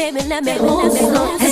Baby, let me hold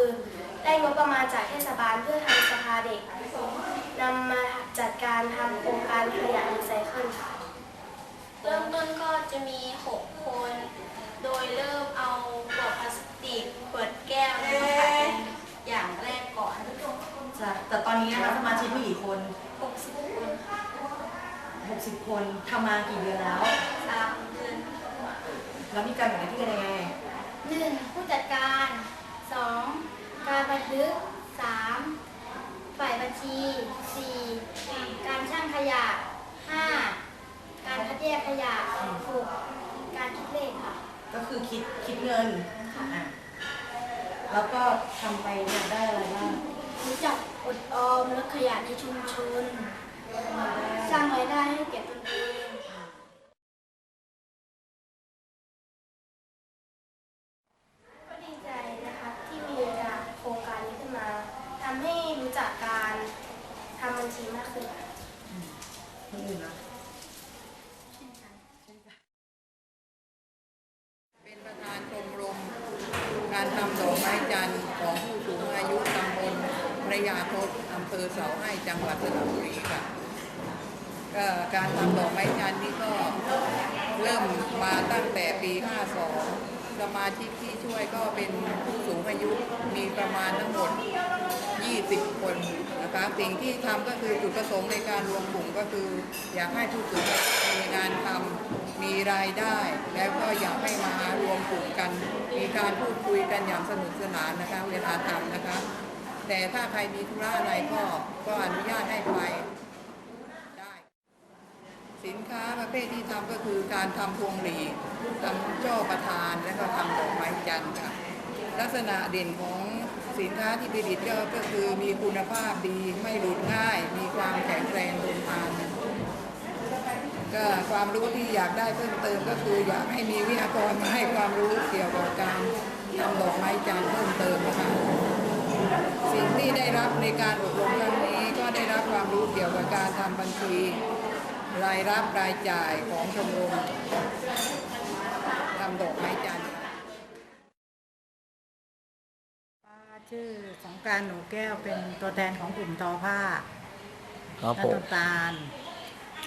คือได้งบประมาณจากเทศบาลเพื่อทำสภาเด็กนำมาจัดการทำโครงการขยะรีไซเคิลค่ะเริ่มต้นก็จะมี 6 คน โดยเริ่มเอาขวดพลาสติกขวดแก้วนะคะเป็นอย่างแรกก่อนจ้ะแต่ตอนนี้นะคะสมาชิกมีกี่คน 60คนค่ะ60 คนทำมากี่เดือนแล้วสามเดือนแล้วมีการแบ่งหน้าที่กันยังไงหนึ่งผู้จัดการ สองการบันทึกสามฝ่ายบัญชีสี่การช่างขยะห้าการคัดแยกขยะหกการคิดเลขค่ะ ก็คือคิดคิดเงินอะ แล้วก็ทำไปเนี่ยได้อะไรบ้าง รู้จักอดออมลดขยะในชุมชน สร้างรายได้ให้แก่ตนเอง ก็ดีใจนะคะที่มีการโครงการนี้ขึ้นมาทำให้รู้จักการทำบัญชีมากขึ้นค่ะ คนอื่นนะ เป็นประธานชมรมการทำด อกไม้จันทร์ของผู้สูงอายุตำบลพระยาทศอำเภอเสาให้จังหวัดสระบุรีค่ะก็การทำดอกไม้จันทร์นี่ก็เริ่มมาตั้งแต่ปี 52 สมาชิกที่ช่วยก็เป็นผู้สูงอายุมีประมาณทั้งหมด 20 คน สิ่งที่ทำก็คือจุดประสงค์ในการรวมกลุ่มก็คือ อยากให้ผู้สูงมีงานทำมีรายได้ แล้วก็อยากให้มารวมกลุ่มกัน มีการพูดคุยกันอย่างสนุกสนานนะคะ เวลาทำนะคะ แต่ถ้าใครมีธุระอะไรก็ก็อนุญาตให้ไปได้สินค้าประเภทที่ทำก็คือการทำพวงหลีดทำช่อประทานและก็ทำดอกไม้จันทร์ค่ะลักษณะเด่นของ สินค้าที่ผลิตก็ก็คือมีคุณภาพดีไม่หลุดง่าย มีความแข็งแรงทนทานก็ความรู้ที่อยากได้เพิ่มเติมก็คืออยากให้มีวิทยากรมาให้ความรู้เกี่ยวกับการทำดอกไม้จันทร์เพิ่มเติมนะคะสิ่งที่ได้รับในการอบรมครั้งนี้ก็ได้รับความรู้เกี่ยวกับการทำบัญชี รายรับรายจ่ายของชมรมทำดอกไม้จันทร์ ชื่อสงกรารหนูแก้วเป็นตัวแทนของกลุ่มทอผ้าครับและผม ต้นตาล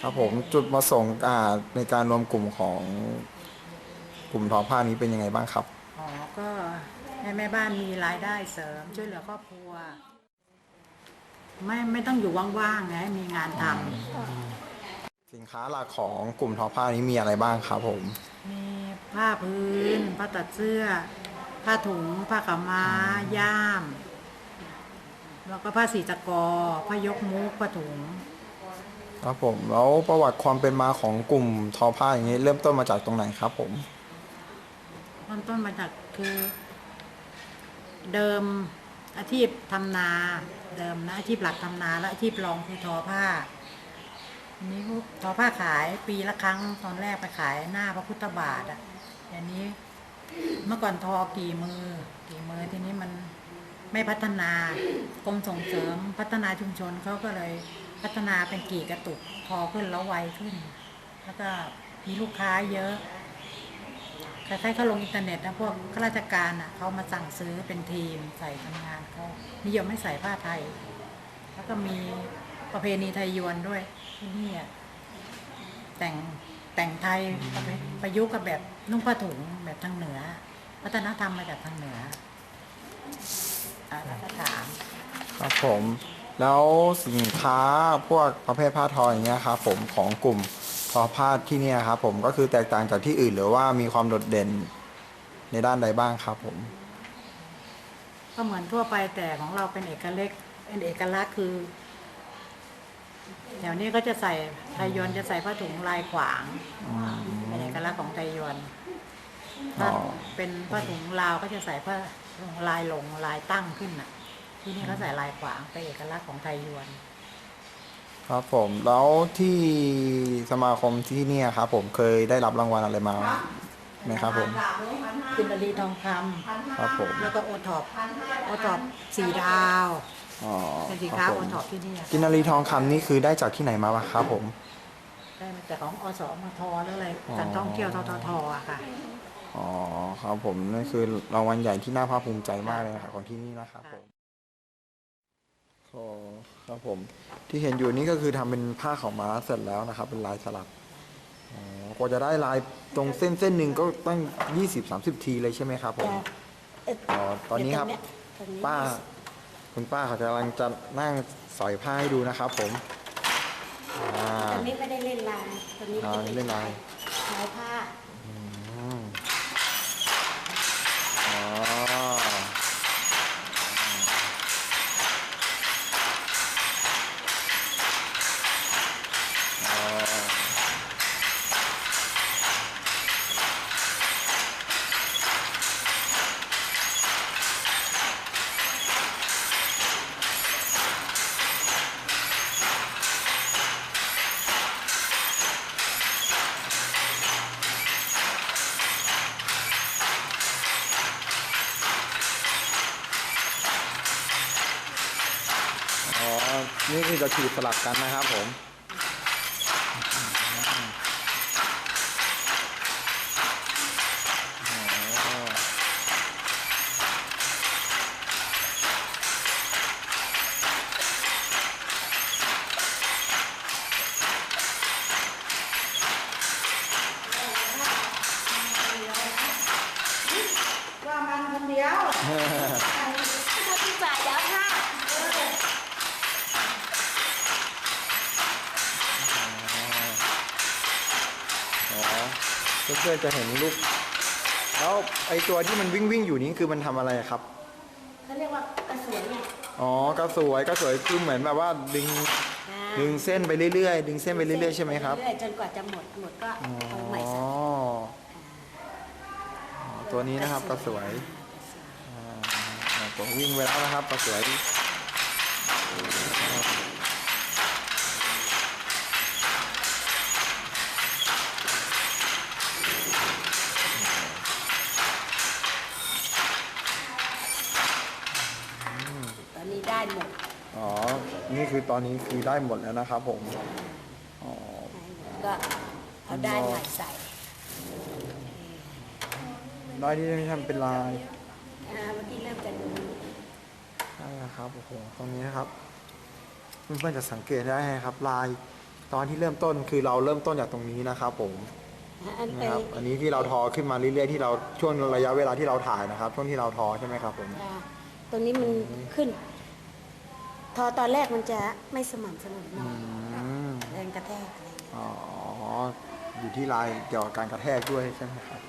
ครับผมจุดประสงค์อ่าในการรวมกลุ่มของกลุ่มทอผ้านี้เป็นยังไงบ้างครับ อ๋อก็ให้แม่บ้านมีรายได้เสริม ช่วยเหลือครอบครัว ไม่ไม่ต้องอยู่ว่างๆไงมีงานทสินค้าหลักของกลุ่มทอผ้านี้มีอะไรบ้างครับผมำมีผ้าพื้นผ้าตัดเสื้อ ผ้าถุง ผ้าขาวม้า ย่าม แล้วก็ผ้าสีตะกอผ้ายกมุกผ้าถุง ครับผม แล้วประวัติความเป็นมาของกลุ่มทอผ้าอย่างนี้ เริ่มต้นมาจากตรงไหนครับ ผมเริ่มต้นมาจากคือ เดิมอาชีพทำนา เดิมนะอาชีพหลักทำนา และอาชีพรองคือทอผ้าทีนี้ทอผ้าขายปีละครั้งตอนแรกไปขายหน้าพระพุทธบาทอะเดี๋ยวนี้ เมื่อก่อนทอกี่มือ กี่มือทีนี้มันไม่พัฒนากรมส่งเสริมพัฒนาชุมชนเขาก็เลยพัฒนาเป็นกี่กระตุกทอขึ้นแล้วไวขึ้น แล้วก็มีลูกค้าเยอะคล้ายๆเขาลงอินเทอร์เน็ตนะพวกข้าราชการอะเขามาสั่งซื้อเป็นทีมใส่ทำงานเขานิยมให้ใส่ผ้าไทย แล้วก็มีประเพณีไทยยวนด้วยที่นี่อะแต่ง แต่งไทยประเพประยุกต์กับแบบนุ่งผ้าถุงแบบทางเหนือ วัฒนธรรมมาจากทางเหนืออ่าแล้วก็ถามครับผม แล้วสินค้าพวกประเภทผ้าทออย่างเงี้ยครับผมของกลุ่มทอผ้าที่เนี่ยครับผมก็คือแตกต่างจากที่อื่นหรือว่ามีความโดดเด่นในด้านใดบ้างครับผม ก็เหมือนทั่วไปแต่ของเราเป็นเอกลักษณ์เป็นเอกลักษณ์คือ แถวนี้ก็จะใส่ไทยยวนจะใส่ผ้าถุงลายขวางเป็นเอกลักษณ์ของไทยยวนถ้าอ๋อ เป็นผ้าถุงลาวก็จะใส่ผ้าถุงลายหลงลายตั้งขึ้นน่ะ ที่นี่เขาใส่ลายขวางเป็นเอกลักษณ์ของไทยยวน ครับผม แล้วที่สมาคมที่เนี่ยครับผมเคยได้รับรางวัลอะไรมาไหมครับผม กินดาลีทองคำครับผม แล้วก็โอท็อปโอท็อปสีดาว อ๋อเป็นสินคค้ารับผโอมท็อปที่นี่อะกินนารีทองคำนี่คือได้จากที่ไหนมาบ้างครับผม ได้มาจากของอสมทหรืออะไรอ๋อ การท่องเที่ยวทททอะค่ะ อ๋อครับผมนั่นคือรางวัลใหญ่ที่น่าภาคภูมิใจมากเลยนะครับของที่นี่นะครับผมอ๋อครับผม ที่เห็นอยู่นี่ก็คือทำเป็นผ้าขาวม้าเสร็จแล้วนะครับ เป็นลายสลักอ๋อกว่าจะได้ลายตรงเส้นเส้นหนึ่งก็ตั้ง 20-30 ทีเลยใช่ไหมครับผมอ๋อตอนนี้ครับป้า คุณป้าเขากำลังจะนั่งสอยผ้าให้ดูนะครับผมอ่าตอนนี้ไม่ได้เล่นลายตอนนี้อ่าเล่นลายขายผ้า นี่คือจะขีดสลับกันนะครับผม อ๋อ ว่ามันคนเดียว ถ้าพี่ฝ่ายยาวผ้า อ๋อ เพื่อนๆจะเห็นรูปแล้วไอตัวที่มันวิ่งวิ่งๆอยู่นี้คือมันทำอะไรครับ เขาเรียกว่ากระสวยเนี่ยอ๋อกระสวยกระสวยคือเหมือนแบบว่าดึงดึงเส้นไปเรื่อยๆ ดึงเส้นไปเรื่อยๆใช่ไหมครับเรื่อยๆจนกว่าจะหมด หมดก็อ๋อเอาใหม่ใส่อ๋อตัวนี้นะครับกระสวยอ่าผมวิ่งไปแล้วนะครับกระสวย ตอนนี้ได้หมด อ๋อ นี่ คือตอนนี้คือได้หมดแล้วนะครับผมอ๋อก็เอาได้ใหม่ใส่ได้ที่ไม่ทำเป็นลายอ่าเมื่อกี้เริ่มจะดูใช่ครับโอ้โหตรงนี้นะครับเพื่อนๆจะสังเกตได้นะครับ ลายตอนที่เริ่มต้นคือเราเริ่มต้นจากตรงนี้นะครับผมอันไปนะครับอันนี้ที่เราทอขึ้นมาเรื่อยๆที่เราช่วงระยะเวลาที่เราถ่ายนะครับ ช่วงที่เราทอใช่ไหมครับผมอ่าตัวนี้มันขึ้น ทอตอนแรกมันจะไม่สม่ำเสมอหน่อือยมแรงกระแทกอะไรเงี้ย อ๋อ อยู่ที่ลายเกี่ยวกับการกระแทกด้วยใช่ไหมครับ